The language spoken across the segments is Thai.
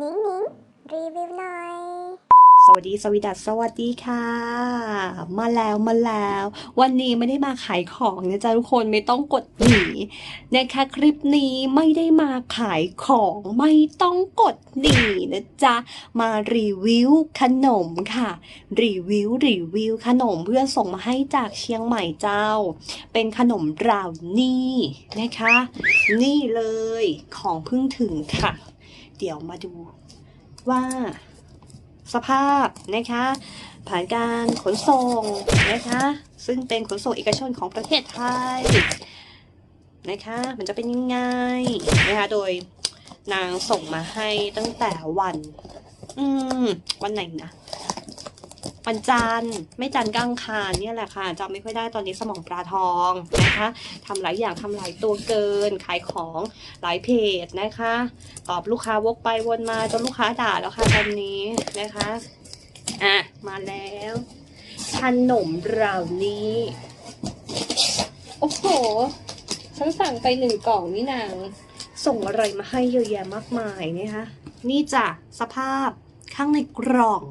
นิ้งนิ้งรีวิวหน่อย สวัสดีสวีดัสสวัสดีค่ะ มาแล้วมาแล้ว วันนี้ไม่ได้มาขายของนะจ๊ะทุกคนไม่ต้องกดหนีนะคะคลิปนี้ไม่ได้มาขายของไม่ต้องกดหนีนะจ๊ะมารีวิวขนมค่ะ รีวิวรีวิวขนมเพื่อนส่งมาให้จากเชียงใหม่เจ้า เป็นขนมราวนี่นะคะ นี่เลยของเพิ่งถึงค่ะ เดี๋ยวมาดูว่าสภาพนะคะผ่านการขนส่งนะคะ ซึ่งเป็นขนส่งเอกชนของประเทศไทยนะคะ มันจะเป็นยังไงนะคะโดยนางส่งมาให้ตั้งแต่วัน อืม วันไหนนะ วันจันทร์ไม่จันทร์กลางคารเนี่ยแหละค่ะจำไม่ค่อยได้ตอนนี้สมองปลาทองนะคะทำหลายอย่างทำหลายตัวเกิน ขายของหลายเพจนะคะ ตอบลูกค้าวกไปวนมาจนลูกค้าด่าแล้วค่ะตอนนี้นะคะอะมาแล้วขนมเรานี้โอ้โหฉันสั่งไปหนึ่งกล่องนี่นางส่งอะไรมาให้เยอะแยะมากมายนะคะนี่จ้ะสภาพข้างในกล่อง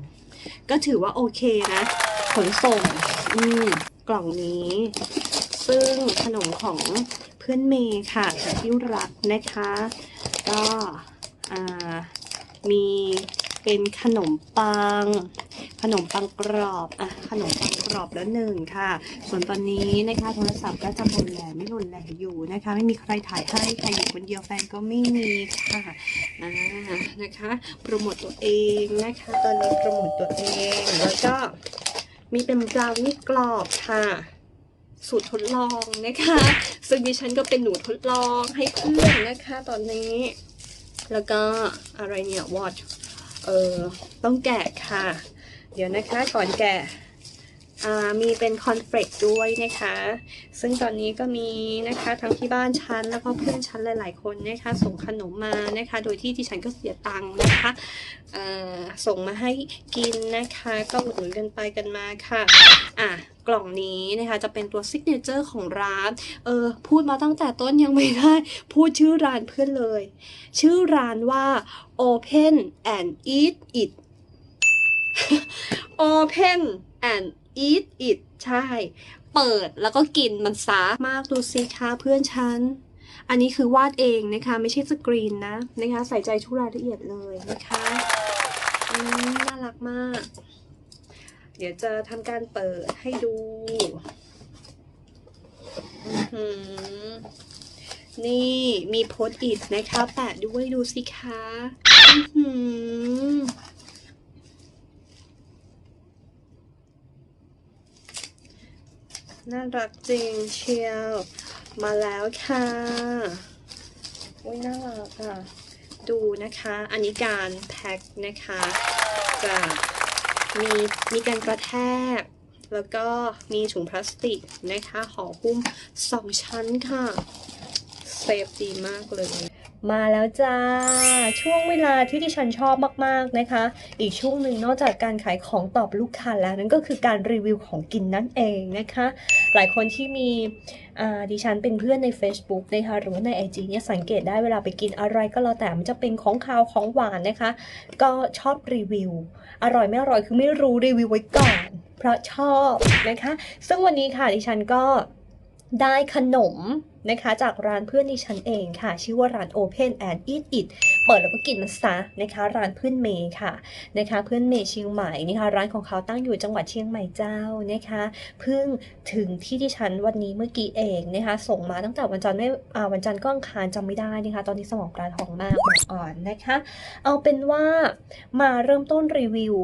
ก็ถือว่าโอเคนะ ขนส่ง อืม กล่องนี้ ซึ่งขนมของเพื่อนเมย์ค่ะที่รักนะคะ ก็มีเป็นขนมปัง ขนมปังกรอบอะขนมปังกรอบแล้วหนึ่งค่ะ ส่วนตอนนี้นะคะโทรศัพท์ก็จะหล่นแหล่ไม่หล่นแหลอยู่นะคะ ไม่มีใครถ่ายให้ใครอยู่คนเดียวแฟนก็ไม่มีค่ะอ่านะคะโปรโมทตัวเองนะคะ ตอนนี้โปรโมทตัวเองแล้วก็มีเป็นบราวนี่กรอบค่ะสูตรทดลองนะคะ ซึ่งดิฉันก็เป็นหนูทดลองให้เพื่อนนะคะ ตอนนี้ แล้วก็อะไรเนี่ยวอทเออต้องแกะค่ะ เดี๋ยวนะคะก่อนแกะมีเป็นคอนเฟลกด้วยนะคะ ซึ่งตอนนี้ก็มีนะคะทั้งที่บ้านฉันแล้วก็เพื่อนฉันหลาย ๆ คนนะคะ ส่งขนมมานะคะ โดยที่ดิฉันก็เสียตังค์นะคะส่งมาให้กินนะคะ ก็อุดหนุนกันไปกันมาค่ะอะกล่องนี้นะคะจะเป็นตัวซิกเนเจอร์ของร้าน เออพูดมาตั้งแต่ต้นยังไม่ได้ พูดชื่อร้านเพื่อนเลย ชื่อร้านว่า Open and Eat It Open and Eat It ใช่ เปิดแล้วก็กินมันซามากดูสิคะเพื่อนฉัน อันนี้คือวาดเองนะคะ ไม่ใช่สกรีนนะนะคะ ใส่ใจทุกรายละเอียดเลยนะคะน่ารักมาก เดี๋ยวจะทำการเปิดให้ดูนี่มีโพสต์อิทนะคะ แปะด้วยดูสิคะอื้อหือ น่ารักจริงเชียว มาแล้วค่ะอุ้ยน่ารักอะ ดูนะคะ อันนี้การแพ็คนะคะจะมีมีการกระแทก แล้วก็มีถุงพลาสติกนะคะห่อหุ้มสองชั้นค่ะ เซฟดีมากเลย มาแล้วจ้า ช่วงเวลาที่ดิฉันชอบมากๆนะคะ อีกช่วงหนึ่งนอกจากการขายของตอบลูกค้าแล้วนั่นก็คือการรีวิวของกินนั่นเองนะคะ หลายคนที่มีดิฉันเป็นเพื่อนใน Facebook นะคะหรือใน IG เนี่ยสังเกตได้เวลาไปกินอะไรก็แล้วแต่มันจะเป็นของคาวของหวานนะคะ ก็ชอบรีวิว อร่อยไม่อร่อยคือไม่รู้รีวิวไว้ก่อน เพราะชอบนะคะ ซึ่งวันนี้ค่ะดิฉันก็ ได้ขนมนะคะ จากร้านเพื่อนดิฉันเองค่ะ ชื่อว่าร้าน Open and Eat It เปิดแล้วก็กินมันซะนะคะ ร้านเพื่อนเมย์ค่ะนะคะ เพื่อนเมย์เชียงใหม่นะคะ ร้านของเขาตั้งอยู่จังหวัดเชียงใหม่เจ้านะคะเพิ่งถึงที่ที่ฉันวันนี้เมื่อกี้เองนะคะ ส่งมาตั้งแต่วันจันทร์ไม่อ่าวันจันทร์ก็อังคารจำไม่ได้นะคะ ตอนนี้สมองปลาทองมากหมดอ่อนนะคะ เอาเป็นว่ามาเริ่มต้นรีวิว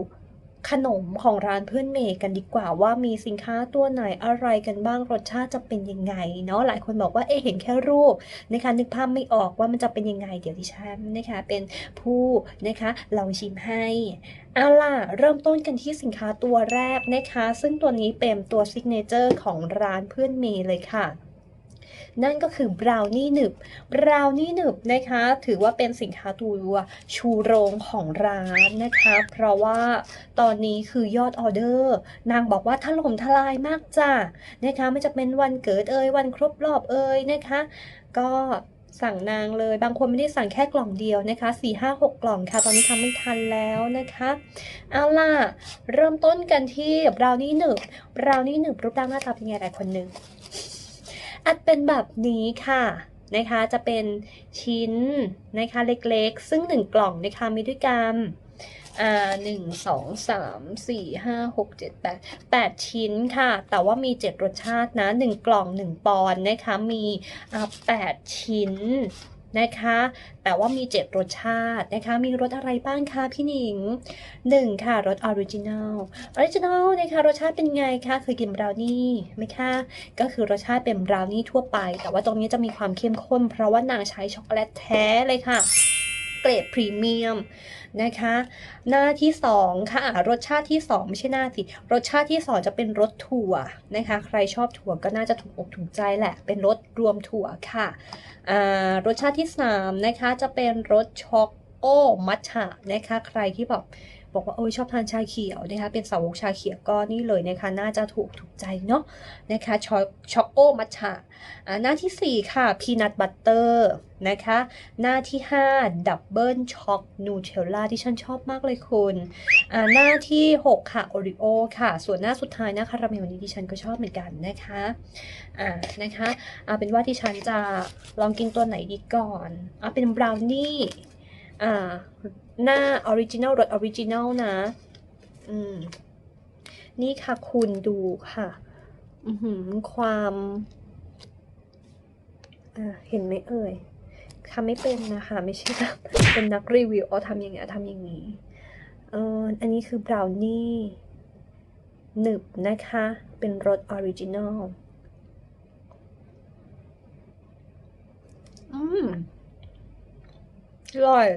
ขนมของร้านเพื่อนเมย์กันดีกว่าว่ามีสินค้าตัวไหนอะไรกันบ้างรสชาติจะเป็นยังไงเนาะหลายคนบอกว่าเอ๊เห็นแค่รูปนะคะนึกภาพไม่ออกว่ามันจะเป็นยังไง เดี๋ยวดิฉันนะคะเป็นผู้นะคะลองชิมให้เอาล่ะเริ่มต้นกันที่สินค้าตัวแรกนะคะ ซึ่งตัวนี้เป็นตัวซิกเนเจอร์ของร้านเพื่อนเมย์เลยค่ะ นั่นก็คือบราวนี่หนึบบราวนี่หนึบนะคะ ถือว่าเป็นสินค้าตัวชูโรงของร้านนะคะ เพราะว่าตอนนี้คือยอดออเดอร์ นางบอกว่าถล่มทลายมากจ้ะนะคะไม่จะเป็นวันเกิดเอ่ยวันครบรอบเอ่ยนะคะ ก็สั่งนางเลย บางคนไม่ได้สั่งแค่กล่องเดียวนะคะ 4 5 6 กล่องค่ะ ตอนนี้ทำไม่ทันแล้วนะคะ เอาล่ะ เริ่มต้นกันที่บราวนี่หนึบบราวนี่หนึบรูปร่างหน้าตาเป็นไงหลายคนหนึ่ง อัดเป็นแบบนี้ค่ะนะคะจะเป็นชิ้นนะคะเล็กๆ ซึ่งหนึ่งกล่องนะคะมีด้วยกันอ่าหนึ่งสองสามสี่ห้าหกเจ็ดแปดแปดชิ้นค่ะ แต่ว่ามีเจ็ดรสชาตินะหนึ่งกล่องหนึ่งปอนนะคะมีอ่าแปดชิ้น นะคะ แต่ว่ามี 7 รสชาตินะคะ มีรสอะไรบ้างคะพี่หนิง 1 ค่ะรสออริจินัลออริจินัลนะคะรสชาติเป็นไงคะเคยกินบราวนี่ไหมคะ ก็คือรสชาติเป็นบราวนี่ทั่วไป แต่ว่าตรงนี้จะมีความเข้มข้น เพราะว่านางใช้ช็อกโกแลตแท้เลยค่ะ เกรดพรีเมียม นะคะ หน้าที่ 2 ค่ะ รสชาติที่ 2 ไม่ใช่หน้าสิรสชาติที่ 2 จะเป็นรสถั่วนะคะ ใครชอบถั่วก็น่าจะถูกอกถูกใจแหละ เป็นรสรวมถั่วค่ะรสชาติที่ 3 นะคะ จะเป็นรสช็อกโก้มัทฉะนะคะ ใครที่แบบ บอกว่าโอ้ยชอบทานชาเขียวนะคะเป็นสาวกชาเขียวก็นี่เลยนะคะน่าจะถูกถูกใจเนาะนะคะช็อกช็อกโกมัทฉะอ่าหน้าที่ 4 ค่ะพีนัทบัตเตอร์นะคะหน้าที่ 5 ดับเบิลช็อกนูเทลล่าที่ฉันชอบมากเลยคุณอ่าหน้าที่ 6 ค่ะโอริโอค่ะ ส่วนหน้าสุดท้ายนะคาราเมลนี้ที่ฉันก็ชอบเหมือนกันนะคะอ่านะคะเอาเป็นว่าที่ฉันจะลองกินตัวไหนดีก่อนเอาเป็นบราวนี่อ่า หน้าออริจินัลรสออริจินัลนะ อืม นี่ค่ะคุณดูค่ะ อืความอ่าเห็นไหมเอ่ยทำไม่เป็นนะคะ ไม่ใช่แบบเป็นนักรีวิวเอาทำอย่างไงทำอย่างนี้เอออันนี้คือบราวนี่หนึบนะคะ เป็นรสออริจินอลอืมอร่อย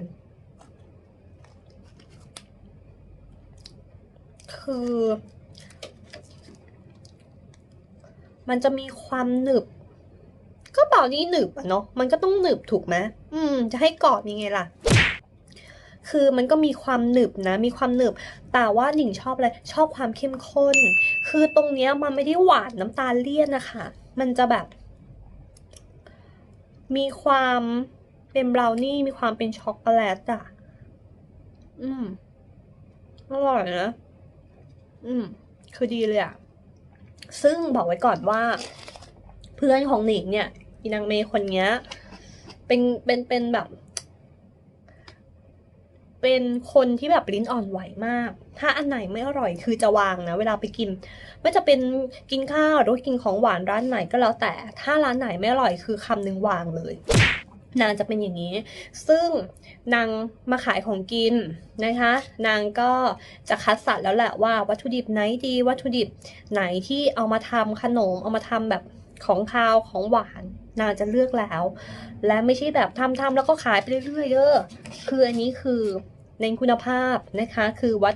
คือ มันจะมีความหนึบ ก็เปล่านี่หนึบอะเนาะมันก็ต้องหนึบถูกไหมอืม จะให้กรอบยังไงล่ะ คือมันก็มีความหนึบนะ มีความหนึบ แต่ว่าหนิงชอบอะไรชอบความเข้มข้น คือตรงเนี้ยมันไม่ได้หวานน้ำตาลเลี่ยนนะคะ มันจะแบบ มีความเป็นบราวนี่มีความเป็นช็อกโกแลตอะอืม อร่อยนะ อืม คือดีเลยอะซึ่งบอกไว้ก่อนว่า เพื่อนของหนิงเนี่ยอีนางเมย์คนเนี้ย เป็นเป็นเป็นแบบ เป็นคนที่แบบลิ้นอ่อนไหวมาก ถ้าอันไหนไม่อร่อยคือจะวางนะ เวลาไปกิน ไม่จะเป็นกินข้าวหรือว่ากินของหวานร้านไหนก็แล้วแต่ ถ้าร้านไหนไม่อร่อยคือคำหนึ่งวางเลย นางจะเป็นอย่างนี้ ซึ่งนางมาขายของกินนะคะ นางก็จะคัดสรรแล้วแหละว่าวัตถุดิบไหนดี วัตถุดิบไหนที่เอามาทำขนม เอามาทำแบบของคาวของหวาน นางจะเลือกแล้ว และไม่ใช่แบบทำทำแล้วก็ขายไปเรื่อยๆเด้อคืออันนี้คือในนคุณภาพนะคะ คือวัต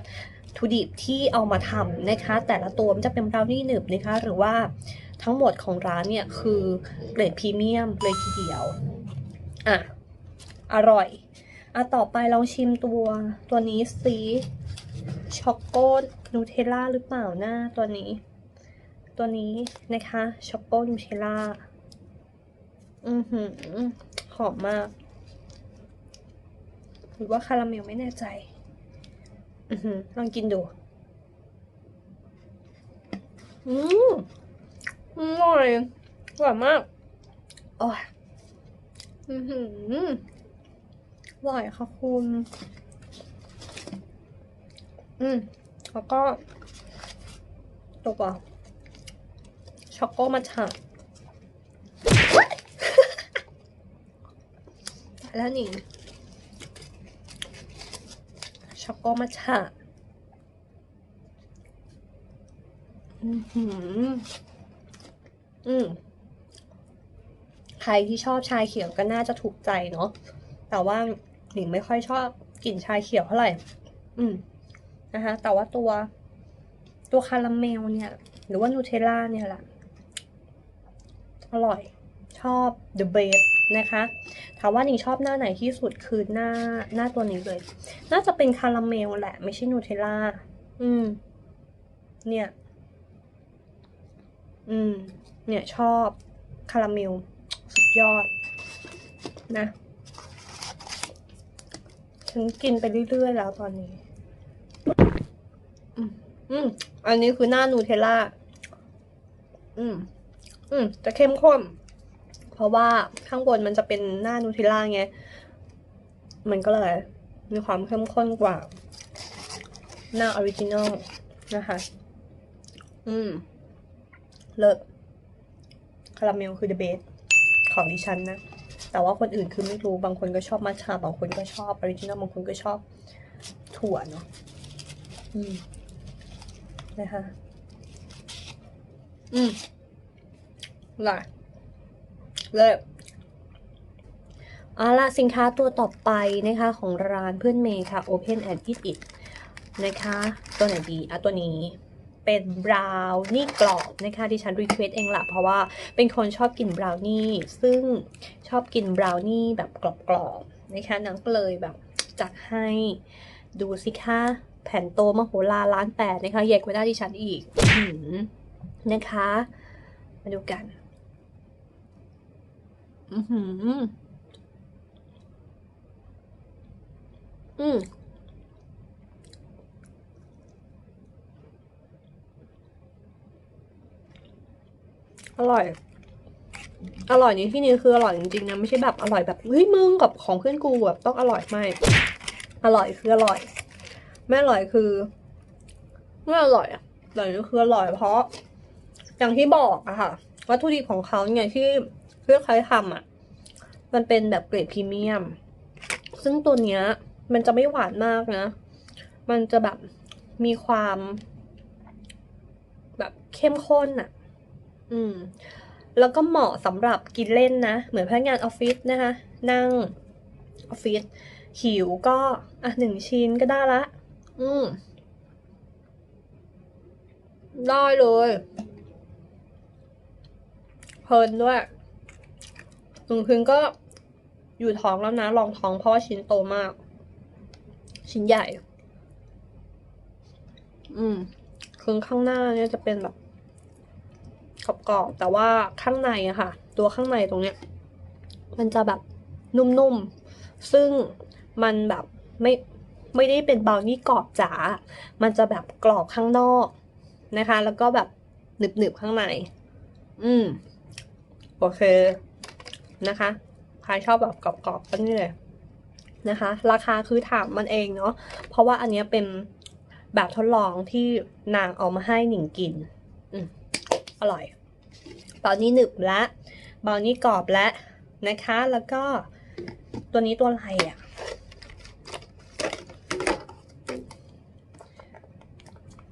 ถุดิบที่เอามาทำนะคะ แต่ละตัวมันจะเป็นบราวนี่หนึบนะคะ หรือว่าทั้งหมดของร้านเนี่ยคือเกรดพรีเมียมเลยทีเดียว อะ อร่อยอะต่อไปลองชิมตัวตัวนี้สิช็อกโกนูเทลล่าหรือเปล่าหน้าตัวนี้ ตัวนี้นะคะช็อกโกนูเทลล่าอือหือหอมมาก หรือว่าคาราเมลไม่แน่ใจ อือหือลองกินดูอืมอร่อยอร่อยมาก โอ้ย อือหืออร่อยค่ะคุณ อืมแล้วก็ตัวช็อกโกมัทฉะแล้วนี่ช็อกโกมัทฉะอือหือ อืม รที่ชอบชาเขียวก็น่าจะถูกใจเนาะแต่ว่าหนิงไม่ค่อยชอบกลิ่นชาเขียวเท่าไหร่ อืมนะคะแต่ว่าตัว ตัวคาราเมลเนี่ย หรือว่านูเทลล่าเนี่ยแหละอร่อยชอบ the best นะคะถามว่าหนิงชอบหน้าไหนที่สุดคือหน้าหน้าตัวนี้เลย น่าจะเป็นคาราเมลแหละ ไม่ใช่นูเทลล่าอืม เนี่ย อืม เนี่ยชอบคาราเมล สุดยอดนะฉันกินไปเรื่อยๆแล้วตอนนี้อืมอืมอันนี้คือหน้านูเทลล่า อืม อืมจะเข้มข้น เพราะว่าข้างบนมันจะเป็นหน้านูเทลล่าไง มันก็เลยมีความเข้มข้นกว่า หน้าออริจินอลนะคะ อืม เลิศคาราเมลคือเดอะเบส ของดิฉันนะ แต่ว่าคนอื่นคือไม่รู้ บางคนก็ชอบมัทฉะบางคนก็ชอบออริจินอลบางคนก็ชอบถั่วเนาะอืมนะคะ อืมล่ะเลิศเอาละสินค้าตัวต่อไปนะคะของร้านเพื่อนเมย์ค่ะ Open and Eat It นะคะ ตัวไหนดีอะตัวนี้ เป็นบราวนี่กรอบนะคะที่ฉันรีเควสเองละเพราะว่าเป็นคนชอบกินบราวนี่ซึ่งชอบกินบราวนี่แบบกรอบๆนะคะนางก็เลยแบบจัดให้ดูสิคะแผ่นโตมโหฬารล้านแปดนะคะใหญ่กว่าหน้าที่ฉันอีกนะคะ มาดูกัน อือหือ อืม อร่อย อร่อยในที่นี้คืออร่อยจริงๆนะไม่ใช่แบบอร่อยแบบเฮ้ยมึงกับของเพื่อนกูแบบต้องอร่อยไม่ อร่อยคืออร่อย ไม่อร่อยคือไม่อร่อยอะอร่อยก็คืออร่อยเพราะ อย่างที่บอกอะค่ะวัตถุดิบของเขาเนี่ยที่เพื่อใครทำอะมันเป็นแบบเกรดพรีเมียม ซึ่งตัวเนี้ย มันจะไม่หวานมากนะ มันจะแบบมีความ แบบเข้มข้นอะ อืม แล้วก็เหมาะสำหรับกินเล่นนะ เหมือนพนักงานออฟฟิศนะคะ นั่งออฟฟิศหิวก็ อะหนึ่งชิ้นก็ได้ละ อืม ได้เลยเพลินด้วยหนึ่งคืนก็อยู่ท้องแล้วนะลองท้องเพราะว่าชิ้นโตมาก ชิ้นใหญ่ อืมคือข้างหน้าเนี่ยจะเป็นแบบ กรอบๆแต่ว่าข้างในอะค่ะ ตัวข้างในตรงเนี้ยมันจะแบบนุ่มๆ ซึ่งมันแบบไม่ไม่ได้เป็นเบราวนี่กรอบจ๋า มันจะแบบกรอบข้างนอกนะคะ แล้วก็แบบหนึบๆข้างใน อืม โอเค นะคะ ใครชอบแบบกรอบๆก็นี่เลยนะคะ ราคาคือถามมันเองเนาะ เพราะว่าอันเนี้ยเป็นแบบทดลองที่นางเอามาให้หนิงกิน อืมอร่อย ตอนนี้หนึบละบราวนี่กรอบและนะคะ แล้วก็ตัวนี้ตัวอะไรอะ่ะ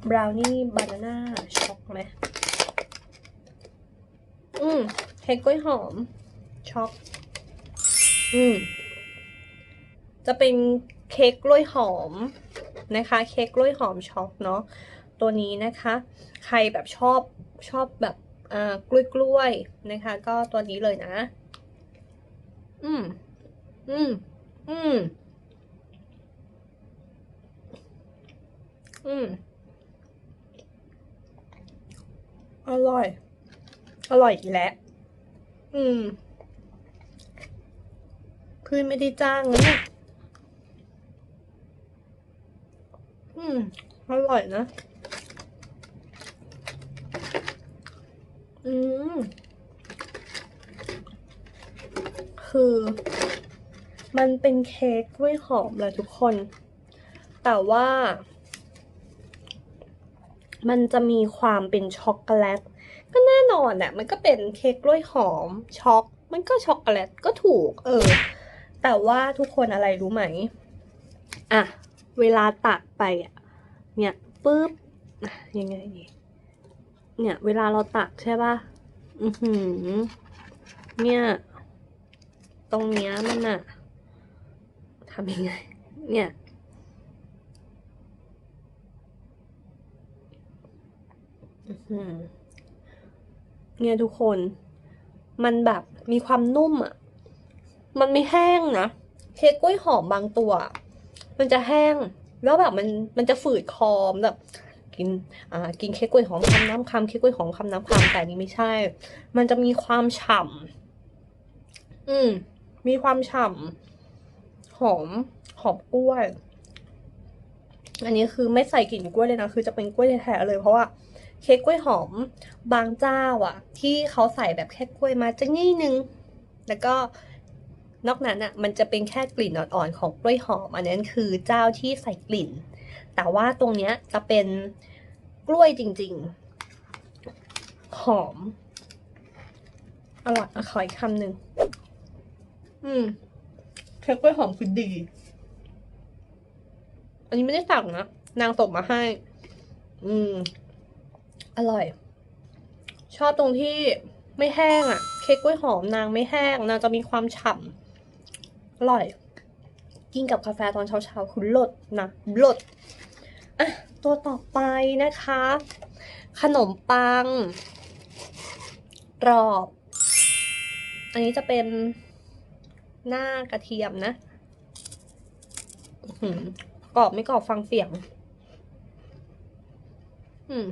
บราวนี่บานาน่าช็อกไหมอืมเค้กกล้วยหอม ช็อก อืม จะเป็นเค้กกล้วยหอมนะคะ เค้กกล้วยหอมช็อกเนาะ ตัวนี้นะคะ ใครแบบชอบชอบแบบ กล้วยกล้วยๆนะคะ ก็ตัวนี้เลยนะ อืม อืม อืม อืม อร่อย อร่อยอีกแล้ว อืมเพื่อนไม่ได้จ้างนะเนี่ยอืม อร่อยนะ อืมคือ มันเป็นเค้กกล้วยหอมเลยทุกคน แต่ว่า มันจะมีความเป็นช็อกโกแลต ก็แน่นอนอะมันก็เป็นเค้กกล้วยหอมช็อก มันก็ช็อกโกแลตก็ถูก เออ แต่ว่าทุกคนอะไรรู้ไหม อะ เวลาตักไปอะเนี่ยปุ๊บ ยังไงดี เนี่ย เวลาเราตักใช่ป่ะ อือหือ เนี่ย ตรงเนี้ยมันอะทำยังไง เนี่ยอือหือเนี่ยทุกคน มันแบบมีความนุ่มอะมันไม่แห้งนะ เค้กกล้วยหอมบางตัว มันจะแห้ง แล้วแบบมันมันจะฝืดคอมแบบ กินอ่ากินเค้กกล้วยหอมคำน้ำคำเค้กกล้วยหอมคำน้ำคำแต่นนี้ไม่ใช่ มันจะมีความฉ่ำอืม มีความฉ่ำหอมหอมกล้วย อันนี้คือไม่ใส่กลิ่นกล้วยเลยนะ คือจะเป็นกล้วยแท้ๆเลยเพราะว่าเค้กกล้วยหอมบางเจ้าอะที่เขาใส่แบบแค่กล้วยมาจะนิดนึง แล้วก็นอกนั้นอะมันจะเป็นแค่กลิ่นอ่อนๆของกล้วยหอม อันนั้นคือเจ้าที่ใส่กลิ่น แต่ว่าตรงเนี้ยจะเป็นกล้วยจริง ๆ หอม อร่อยอะขออีกคำหนึ่ง อืมเค้กกล้วยหอมคือดี อันนี้ไม่ได้สั่งนะ นางส่งมาให้ อืม อร่อย ชอบตรงที่ไม่แห้งอะ่ะ เค้กกล้วยหอมนางไม่แห้ง นางจะมีความฉ่ำอร่อย กินกับกาแฟตอนเช้าๆคือลดนะลดอะตัวต่อไปนะคะ ขนมปังกรอบ อันนี้จะเป็นหน้ากระเทียมนะหือกรอบไม่กรอบฟังเสียง อืม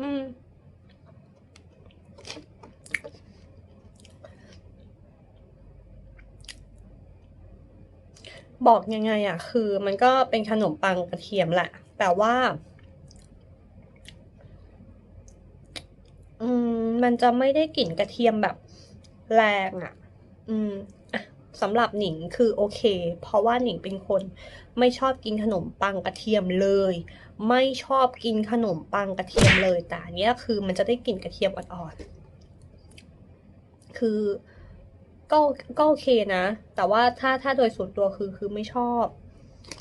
อืม บอกยังไงอะคือมันก็เป็นขนมปังกระเทียมแหละ แต่ว่า อืม มันจะไม่ได้กลิ่นกระเทียมแบบแรงอะอืมสำหรับหนิงคือโอเค เพราะว่าหนิงเป็นคนไม่ชอบกินขนมปังกระเทียมเลย ไม่ชอบกินขนมปังกระเทียมเลยแต่นเนี้ยคือมันจะได้กลิ่นกระเทียมอ่อนๆคือ ก็ก็โอเคนะ แต่ว่าถ้าถ้าโดยส่วนตัวคือคือไม่ชอบ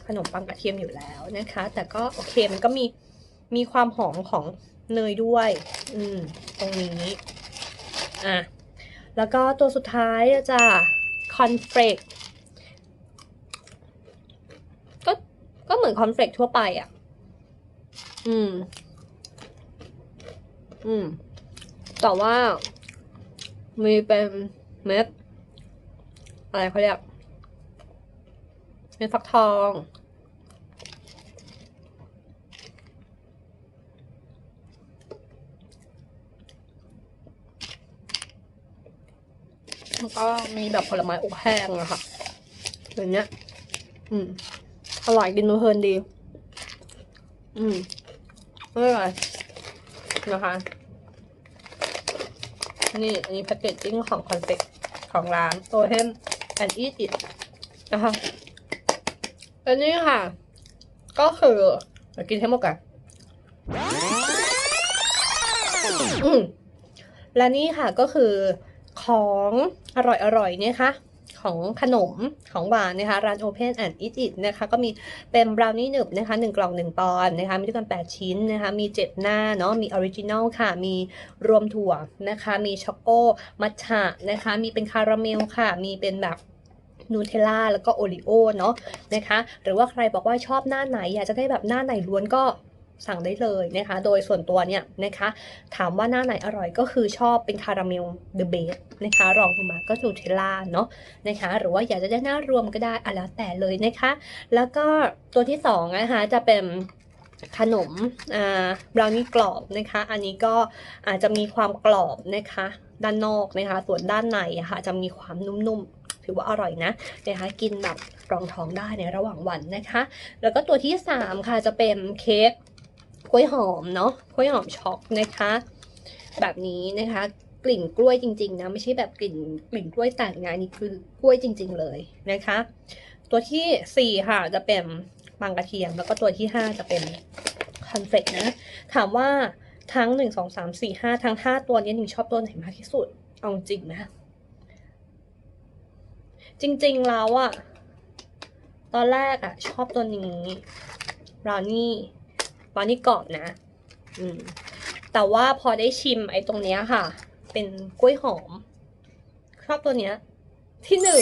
ขนมปังกระเทียมอยู่แล้วนะคะ แต่ก็โอเคมันก็มีมีความหอมของเนยด้วย อืม ตรงนี้ อะ แล้วก็ตัวสุดท้ายจะคอนเฟลกก็ก็เหมือนคอนเฟลกทั่วไปอะ อืม อืม แต่ว่ามีเป็นเม็ด อะไรเขาเรียกเม็ดฟักทอง แล้วก็มีแบบผลไม้อบแห้งอะค่ะอย่างเงี้ย อืม อร่อยกินูเพลินดี อืมไม่เป็นนะคะ นี่ อันนี้แพ็กเกจจิ้งของคอนเฟกของร้านโ o เ e ม แอนด์อีทินะคะอันนี้ค่ะ ก็คือกินให้หมดกันอืมและนี่ค่ะก็คือของอร่อยๆเนี่ยค่ะของขนมของหวานนะคะร้าน Open and Eat It นะคะก็มีเป็นบราวนี่หนึบนะคะ1กล่อง 1 ปอนด์นะคะมีด้วยกัน 8 ชิ้นนะคะมี 7 หน้าเนาะมีออริจินัลค่ะ มีรวมถั่วนะคะ มีช็อกโกมัทฉะนะคะ มีเป็นคาราเมลค่ะ มีเป็นแบบ นูเทลล่าแล้วก็โอริโอเนาะนะคะ หรือว่าใครบอกว่าชอบหน้าไหน อยากจะได้แบบหน้าไหนล้วนก็สั่งได้เลยนะคะ โดยส่วนตัวเนี่ยนะคะ ถามว่าหน้าไหนอร่อยก็คือชอบเป็นคาราเมลเดอะเบสนะคะ รองลงมาก็นูเทลล่าเนาะนะคะ หรือว่าอยากจะได้หน้ารวมก็ได้อะแล้วแต่เลยนะคะ แล้วก็ตัวที่สองนะคะจะเป็นขนมอ่าบราวนี่กรอบนะคะ อันนี้ก็อาจจะมีความกรอบนะคะ ด้านนอกนะคะ ส่วนด้านในอะค่ะจะมีความนุ่มๆ ถือว่าอร่อยนะนะคะกินแบบรองท้องได้ในระหว่างวันนะคะ แล้วก็ตัวที่สามค่ะจะเป็นเค้กกล้วยหอมเนาะกล้วยหอมช็อกนะคะ แบบนี้นะคะกลิ่นกล้วยจริงๆนะไม่ใช่แบบกลิ่นกลิ่นกล้วยแต่งนะอันนี่คือกล้วยจริง ๆ เลยนะคะ ตัวที่สี่ค่ะจะเป็นปังกระเทียม แล้วก็ตัวที่ห้าจะเป็นคอนเฟกนะถามว่าทั้งหนึ่งสองสามสี่ห้าทั้งห้าตัวนี้หนึ่งชอบตัวไหนมากที่สุด เอาจริงนะ จริงๆแล้วอะตอนแรกอะชอบตัวนี้บราวนี่บราวนี่กรอบนะ อืม แต่ว่าพอได้ชิมไอ้ตรงเนี้ยค่ะ เป็นกล้วยหอม ชอบตัวเนี้ย ที่หนึ่ง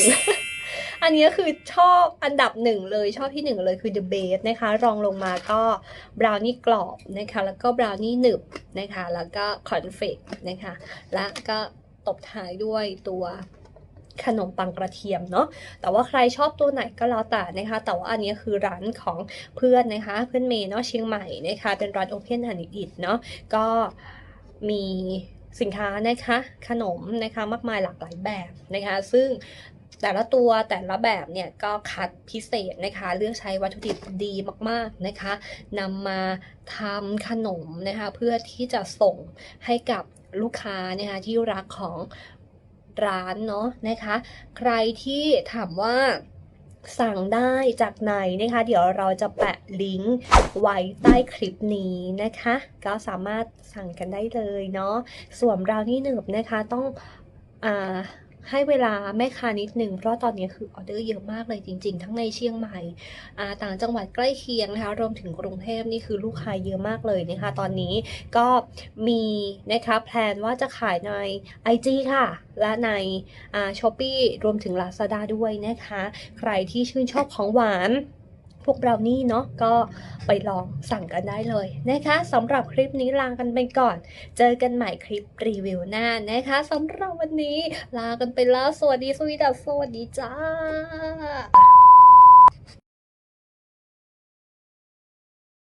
อันนี้คือชอบอันดับหนึ่งเลยชอบที่หนึ่งเลยคือ The Base นะคะ รองลงมาก็บราวนี่กรอบนะคะ แล้วก็บราวนี่หนึบนะคะ แล้วก็คอนเฟกนะคะ และก็ตบท้ายด้วยตัว ขนมปังกระเทียมเนาะแต่ว่าใครชอบตัวไหนก็แล้วแต่นะคะ แต่ว่าอันนี้คือร้านของเพื่อนนะคะเพื่อนเมย์เนาะเชียงใหม่นะคะเป็นร้านโอเพนฮันอิดเนาะก็มีสินค้านะคะขนมนะคะมากมายหลากหลายแบบนะคะ ซึ่งแต่ละตัวแต่ละแบบเนี่ยก็คัดพิเศษนะคะ เลือกใช้วัตถุดิบดีมากๆนะคะนำมาทำขนมนะคะ เพื่อที่จะส่งให้กับลูกค้านะคะที่รักของ ร้านเนาะนะคะ ใครที่ถามว่าสั่งได้จากไหนนะคะ เดี๋ยวเราจะแปะลิงก์ไว้ใต้คลิปนี้นะคะ ก็สามารถสั่งกันได้เลยเนาะส่วนเรานี่หนึบนะคะต้องอ่า ให้เวลาแม่ค้านิดหนึ่งเพราะตอนนี้คือออเดอร์เยอะมากเลยจริง ๆ ทั้งในเชียงใหม่ต่างจังหวัดใกล้เคียงนะคะรวมถึงกรุงเทพนี่คือลูกค้าเยอะมากเลยนะคะตอนนี้ก็มีนะคะแพลนว่าจะขายใน IG ค่ะ และในช้อปปี้รวมถึง Lazada ด้วยนะคะ ใครที่ชื่นชอบของหวาน พวกเรานี่เนาะก็ไปลองสั่งกันได้เลยนะคะสำหรับคลิปนี้ลากันไปก่อน เจอกันใหม่คลิปรีวิวหน้านะคะสำหรับวันนี้ลากันไปแล้วสวัสดีสวีดัสสวัสดีจ้า